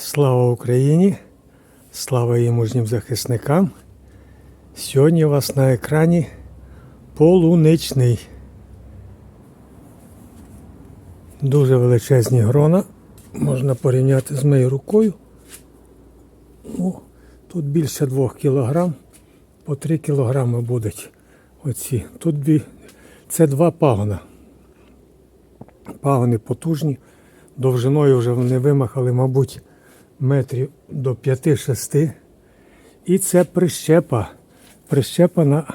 Слава Україні! Слава її мужнім захисникам! Сьогодні у вас на екрані полуничний. Дуже величезні грона. Можна порівняти з моєю рукою. Ну, тут більше 2 кг, по 3 кг будуть оці. Тут дві, це два пагона. Пагони потужні. Довжиною вже вони вимахали, мабуть, метрів до 5-6. І це прищепа. Прищепа на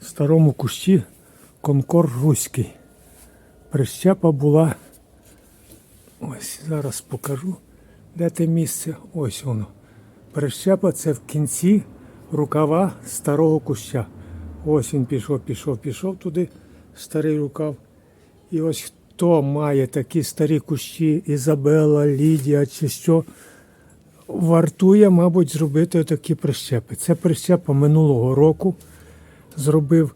старому кущі Конкор Руський. Прищепа була. Ось зараз покажу, де те місце. Ось воно. Прищепа це в кінці рукава старого куща. Ось він пішов, пішов, пішов туди, старий рукав. І ось хто має такі старі кущі, Ізабела, Лідія чи що, вартує, мабуть, зробити такі прищепи. Це прищепа минулого року. Зробив,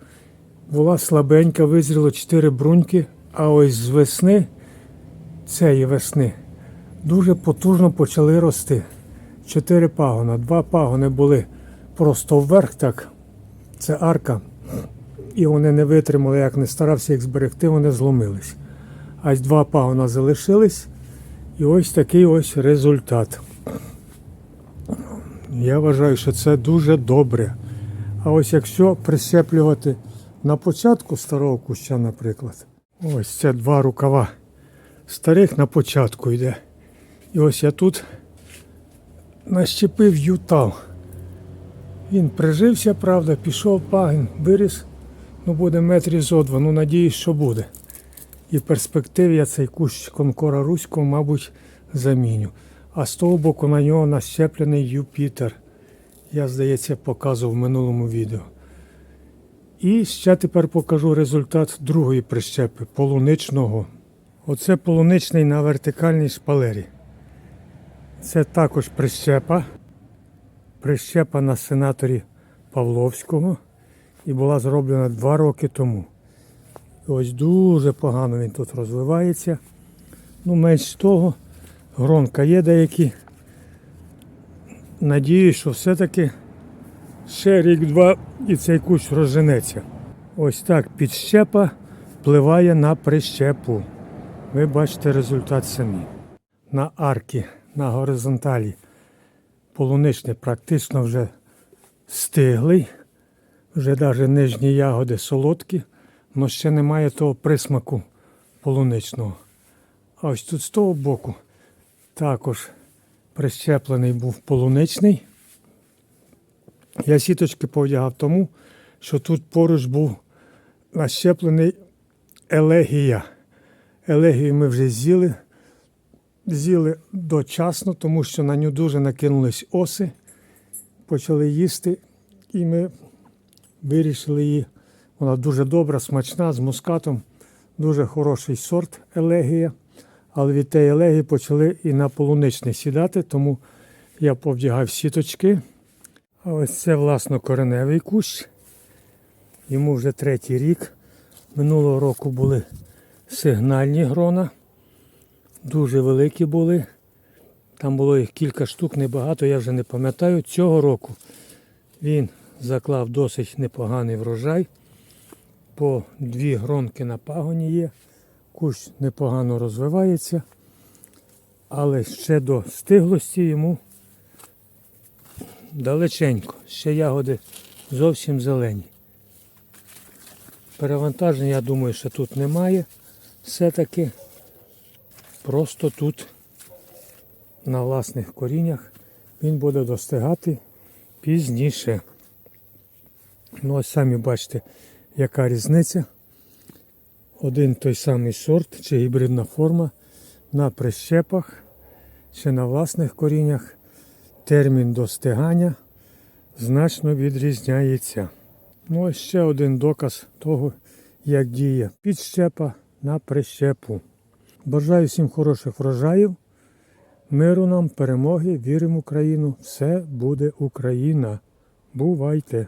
була слабенька, визріло 4 бруньки, а ось з весни, цієї весни, дуже потужно почали рости. Чотири пагона. Два пагони були просто вверх, так. Це арка. І вони не витримали, як не старався їх зберегти, вони зломились. А два пагона залишились. І ось такий ось результат. Я вважаю, що це дуже добре. А ось якщо прищеплювати на початку старого куща, наприклад, ось це два рукава старих на початку йде. І ось я тут нащепив ютал. Він прижився, правда, пішов пагін, виріс, ну буде метрів зо два, ну надіюсь, що буде. І в перспективі я цей кущ конкора руського, мабуть, заміню. А з того боку на нього нащеплений Юпітер. Я, здається, показував в минулому відео. І ще тепер покажу результат другої прищепи полуничного. Оце полуничний на вертикальній шпалері. Це також прищепа. Прищепа на сенаторі Павловського і була зроблена два роки тому. Ось дуже погано він тут розвивається. Ну, менш того, гронка є деякі. Надіюсь, що все-таки ще рік-два і цей кущ розженеться. Ось так підщепа впливає на прищепу. Ви бачите результат самі. На арки, на горизонталі полуничний практично вже стиглий. Вже навіть нижні ягоди солодкі, але ще немає того присмаку полуничного. А ось тут з того боку також прищеплений був полуничний. Я сіточки повдягав тому, що тут поруч був нащеплений елегія. Елегію ми вже з'їли. З'їли дочасно, тому що на нього дуже накинулись оси, почали їсти, і ми вирішили її. Вона дуже добра, смачна, з мускатом, дуже хороший сорт елегія. Але від тієї елегії почали і на полуничний сідати, тому я повдягав сіточки. А ось це, власно, кореневий кущ. Йому вже третій рік. Минулого року були сигнальні грона. Дуже великі були. Там було їх кілька штук, небагато, я вже не пам'ятаю. Цього року він заклав досить непоганий врожай. По дві гронки на пагоні є. Кущ непогано розвивається, але ще до стиглості йому далеченько. Ще ягоди зовсім зелені. Перевантаження, я думаю, що тут немає. Все-таки просто тут на власних коріннях він буде достигати пізніше. Ну ось самі бачите, яка різниця. Один той самий сорт чи гібридна форма на прищепах чи на власних коріннях. Термін достигання значно відрізняється. Ну ось ще один доказ того, як діє підщепа на прищепу. Бажаю всім хороших врожаїв, миру нам, перемоги, віримо в Україну. Все буде Україна. Бувайте!